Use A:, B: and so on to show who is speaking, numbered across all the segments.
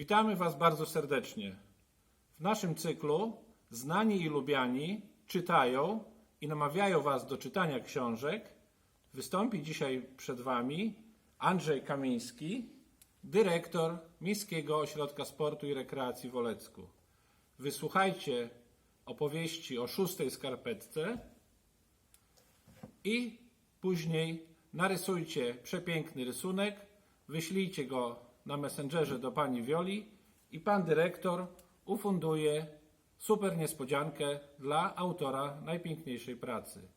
A: Witamy Was bardzo serdecznie. W naszym cyklu Znani i Lubiani czytają i namawiają Was do czytania książek. Wystąpi dzisiaj przed Wami Andrzej Kamiński, dyrektor Miejskiego Ośrodka Sportu i Rekreacji w Olecku. Wysłuchajcie opowieści o szóstej skarpetce i później narysujcie przepiękny rysunek, wyślijcie go na Messengerze do pani Wioli i pan dyrektor ufunduje super niespodziankę dla autora najpiękniejszej pracy.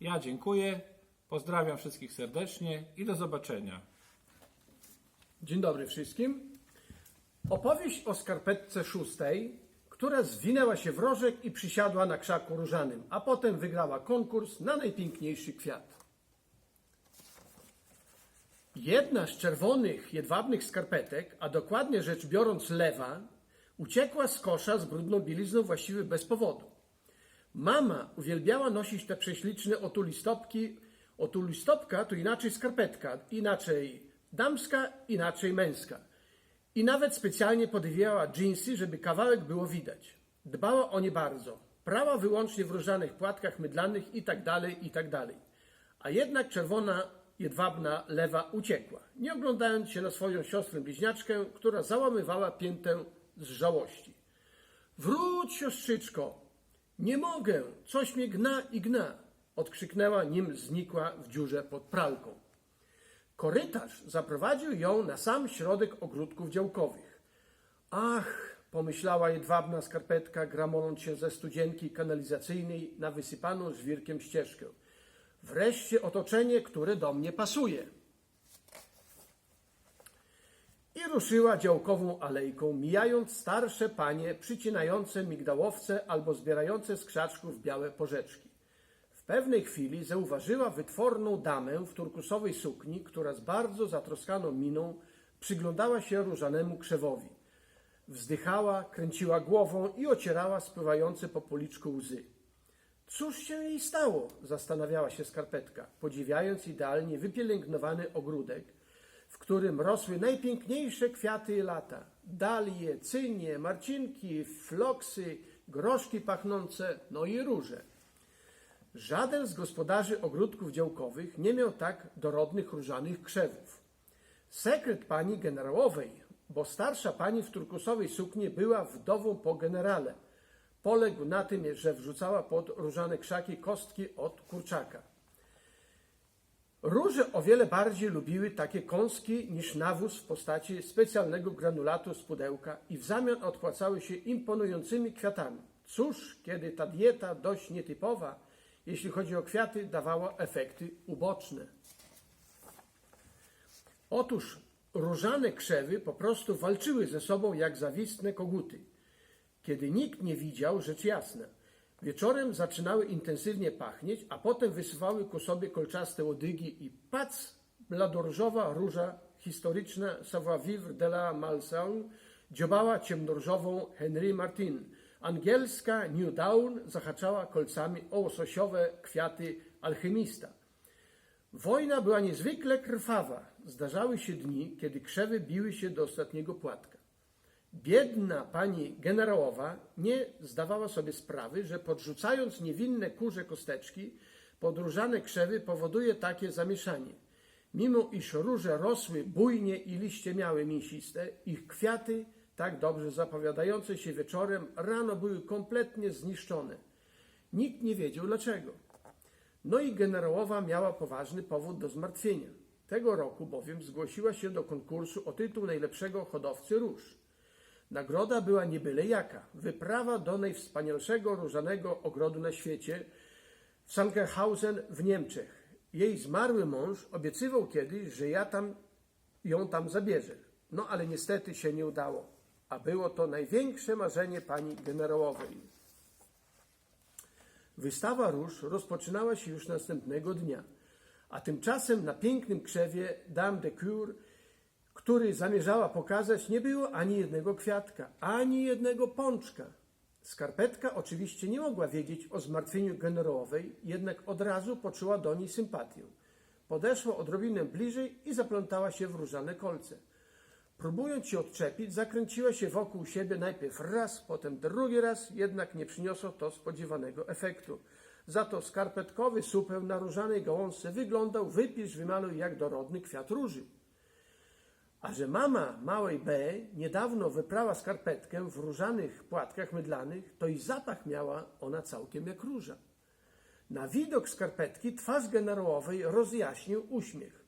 A: Ja dziękuję, pozdrawiam wszystkich serdecznie i do zobaczenia.
B: Dzień dobry wszystkim. Opowieść o skarpetce szóstej, która zwinęła się w rożek i przysiadła na krzaku różanym, a potem wygrała konkurs na najpiękniejszy kwiat. Jedna z czerwonych, jedwabnych skarpetek, a dokładnie rzecz biorąc lewa, uciekła z kosza z brudną bielizną właściwie bez powodu. Mama uwielbiała nosić te prześliczne otulistopki. Otulistopka to inaczej skarpetka, inaczej damska, inaczej męska. I nawet specjalnie podwijała dżinsy, żeby kawałek było widać. Dbała o nie bardzo. Prała wyłącznie w różanych płatkach mydlanych i tak dalej, i tak. A jednak czerwona, jedwabna lewa uciekła, nie oglądając się na swoją siostrę bliźniaczkę, która załamywała piętę z żałości. Wróć, siostrzyczko! Nie mogę, coś mnie gna i gna! Odkrzyknęła, nim znikła w dziurze pod pralką. Korytarz zaprowadził ją na sam środek ogródków działkowych. Ach, pomyślała jedwabna skarpetka, gramoląc się ze studzienki kanalizacyjnej na wysypaną żwirkiem ścieżkę. Wreszcie otoczenie, które do mnie pasuje. I ruszyła działkową alejką, mijając starsze panie przycinające migdałowce albo zbierające z krzaczków białe porzeczki. W pewnej chwili zauważyła wytworną damę w turkusowej sukni, która z bardzo zatroskaną miną przyglądała się różanemu krzewowi. Wzdychała, kręciła głową i ocierała spływające po policzku łzy. Cóż się jej stało? zastanawiała się skarpetka, podziwiając idealnie wypielęgnowany ogródek, w którym rosły najpiękniejsze kwiaty lata. Dalie, cynie, marcinki, floksy, groszki pachnące, no i róże. Żaden z gospodarzy ogródków działkowych nie miał tak dorodnych różanych krzewów. Sekret pani generałowej, bo starsza pani w turkusowej sukni była wdową po generale, poległ na tym, że wrzucała pod różane krzaki kostki od kurczaka. Róże o wiele bardziej lubiły takie kąski niż nawóz w postaci specjalnego granulatu z pudełka i w zamian odpłacały się imponującymi kwiatami. Cóż, kiedy ta dieta dość nietypowa, jeśli chodzi o kwiaty, dawała efekty uboczne. Otóż różane krzewy po prostu walczyły ze sobą jak zawistne koguty. Kiedy nikt nie widział, rzecz jasna. Wieczorem zaczynały intensywnie pachnieć, a potem wysywały ku sobie kolczaste łodygi i pac, bladorżowa róża historyczna savoir-vivre de la Malsain dziobała ciemnoróżową Henry Martin. Angielska New Dawn zahaczała kolcami o łososiowe kwiaty alchemista. Wojna była niezwykle krwawa. Zdarzały się dni, kiedy krzewy biły się do ostatniego płatka. Biedna pani generałowa nie zdawała sobie sprawy, że podrzucając niewinne kurze kosteczki pod różane krzewy powoduje takie zamieszanie. Mimo iż róże rosły bujnie i liście miały mięsiste, ich kwiaty, tak dobrze zapowiadające się wieczorem, rano były kompletnie zniszczone. Nikt nie wiedział dlaczego. No i generałowa miała poważny powód do zmartwienia. Tego roku bowiem zgłosiła się do konkursu o tytuł najlepszego hodowcy róż. Nagroda była nie byle jaka. Wyprawa do najwspanialszego różanego ogrodu na świecie w Sankerhausen w Niemczech. Jej zmarły mąż obiecywał kiedyś, że ja tam ją tam zabierze. No ale niestety się nie udało. A było to największe marzenie pani generałowej. Wystawa róż rozpoczynała się już następnego dnia, a tymczasem na pięknym krzewie Dame de Cure, który zamierzała pokazać, nie było ani jednego kwiatka, ani jednego pączka. Skarpetka oczywiście nie mogła wiedzieć o zmartwieniu generałowej, jednak od razu poczuła do niej sympatię. Podeszła odrobinę bliżej i zaplątała się w różane kolce. Próbując się odczepić, zakręciła się wokół siebie najpierw raz, potem drugi raz, jednak nie przyniosło to spodziewanego efektu. Za to skarpetkowy supeł na różanej gałązce wyglądał wypisz wymaluj jak dorodny kwiat róży. A że mama małej B niedawno wyprała skarpetkę w różanych płatkach mydlanych, to i zapach miała ona całkiem jak róża. Na widok skarpetki twarz generałowej rozjaśnił uśmiech.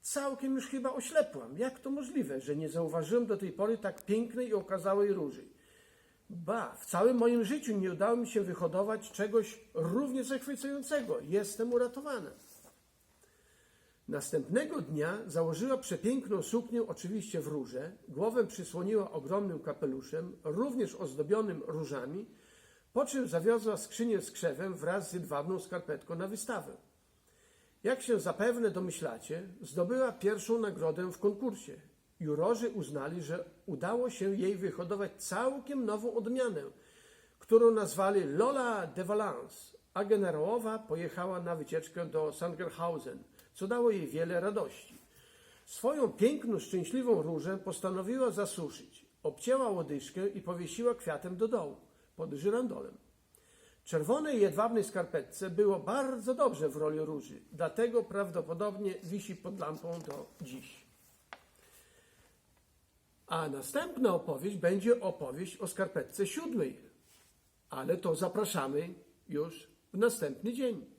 B: Całkiem już chyba oślepłam. Jak to możliwe, że nie zauważyłem do tej pory tak pięknej i okazałej róży? Ba, w całym moim życiu nie udało mi się wyhodować czegoś równie zachwycającego. Jestem uratowana. Następnego dnia założyła przepiękną suknię, oczywiście w róże, głowę przysłoniła ogromnym kapeluszem, również ozdobionym różami, po czym zawiozła skrzynię z krzewem wraz z jedwabną skarpetką na wystawę. Jak się zapewne domyślacie, zdobyła pierwszą nagrodę w konkursie. Jurorzy uznali, że udało się jej wyhodować całkiem nową odmianę, którą nazwali Lola de Valence, a generałowa pojechała na wycieczkę do Sangerhausen, co dało jej wiele radości. Swoją piękną, szczęśliwą różę postanowiła zasuszyć. Obcięła łodyżkę i powiesiła kwiatem do dołu, pod żyrandolem. Czerwonej jedwabnej skarpetce było bardzo dobrze w roli róży, dlatego prawdopodobnie wisi pod lampą do dziś. A następna opowieść będzie opowieść o skarpetce siódmej, ale to zapraszamy już w następny dzień.